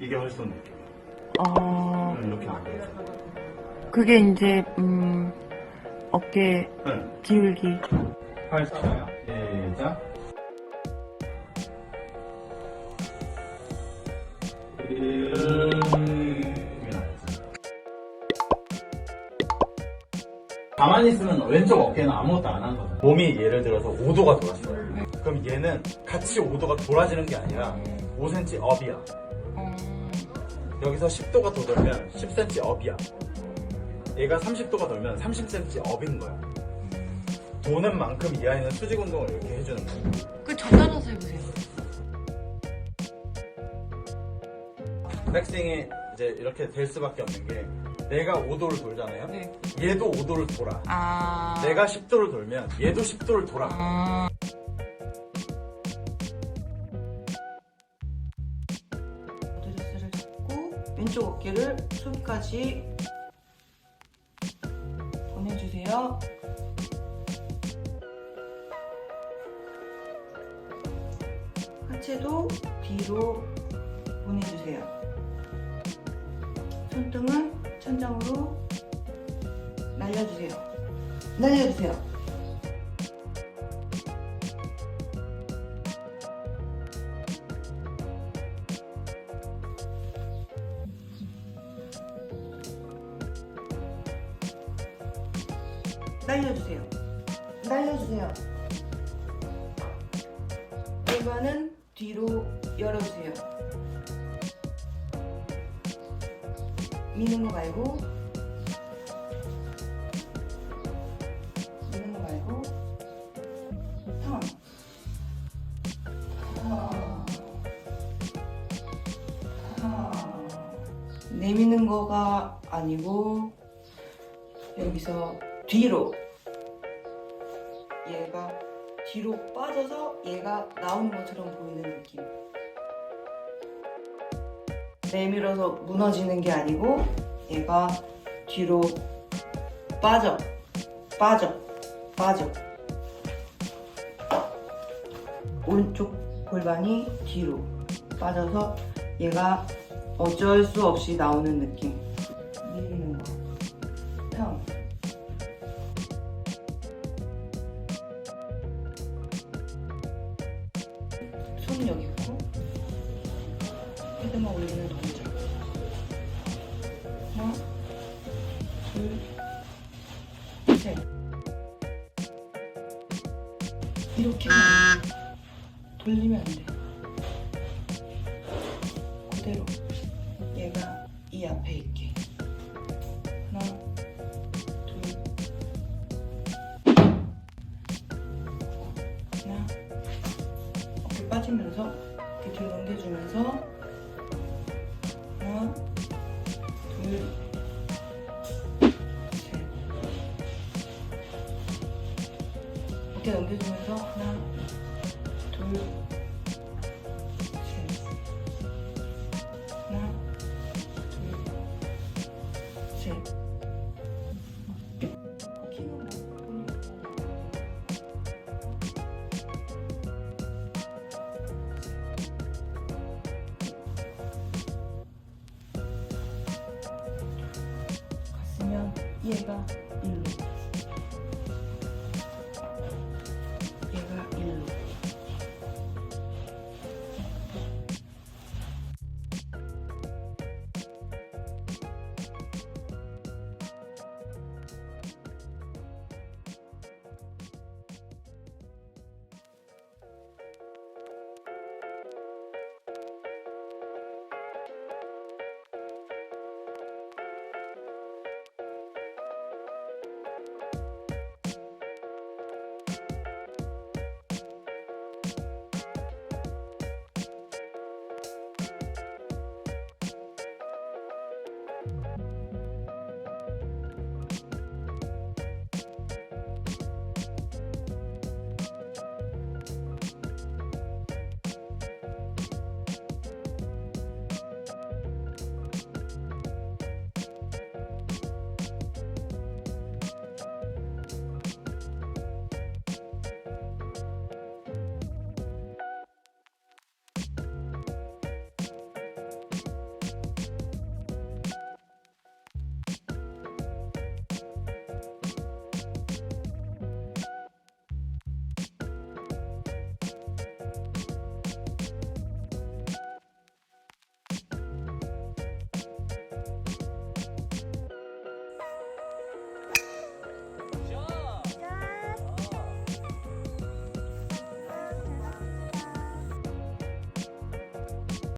이게 느낌. 어, 이렇게 만들어서. 그게 이제, 음, 어깨 네. 기울기. 팔 쳐요. 시작. 가만히 있으면 왼쪽 어깨는 아무것도 안 하거든. 몸이 예를 들어서 5도가 돌았어요. 그럼 얘는 같이 5도가 돌아지는 게 아니라 5cm 업이야. 어, 여기서 10도가 더 돌면 10cm 업이야. 얘가 30도가 돌면 30cm 업인 거야. 도는 만큼 이 아이는 수직 운동을 이렇게 해주는 거야. 그저 따라서 해보세요. 백스윙이 이제 이렇게 될 수밖에 없는 게 내가 5도를 돌잖아요. 네. 얘도 5도를 돌아. 아. 내가 10도를 돌면 얘도 10도를 돌아. 아. 왼쪽 어깨를 손까지 보내주세요. 하체도 뒤로 보내주세요. 손등은 천장으로 날려주세요. 날려주세요. 날려주세요. 날려주세요. 골반은 뒤로 열어주세요. 미는 거 말고 미는 거 말고 턴. 턴. 턴. 내미는 거가 아니고 여기서 뒤로. 얘가 뒤로 빠져서 얘가 나오는 것처럼 보이는 느낌. 내밀어서 무너지는 게 아니고 얘가 뒤로 빠져 빠져 빠져. 오른쪽 골반이 뒤로 빠져서 얘가 어쩔 수 없이 나오는 느낌. 밀리는 거. 형. 있고 헤드만 올리는 동작 하나 둘셋. 이렇게. 돌리면 안돼. 그대로. 얘가 이 앞에 있게 빠지면서 이렇게 넘겨주면서 하나 둘셋. 어깨 넘겨주면서 하나 둘 갔으면 얘가 일로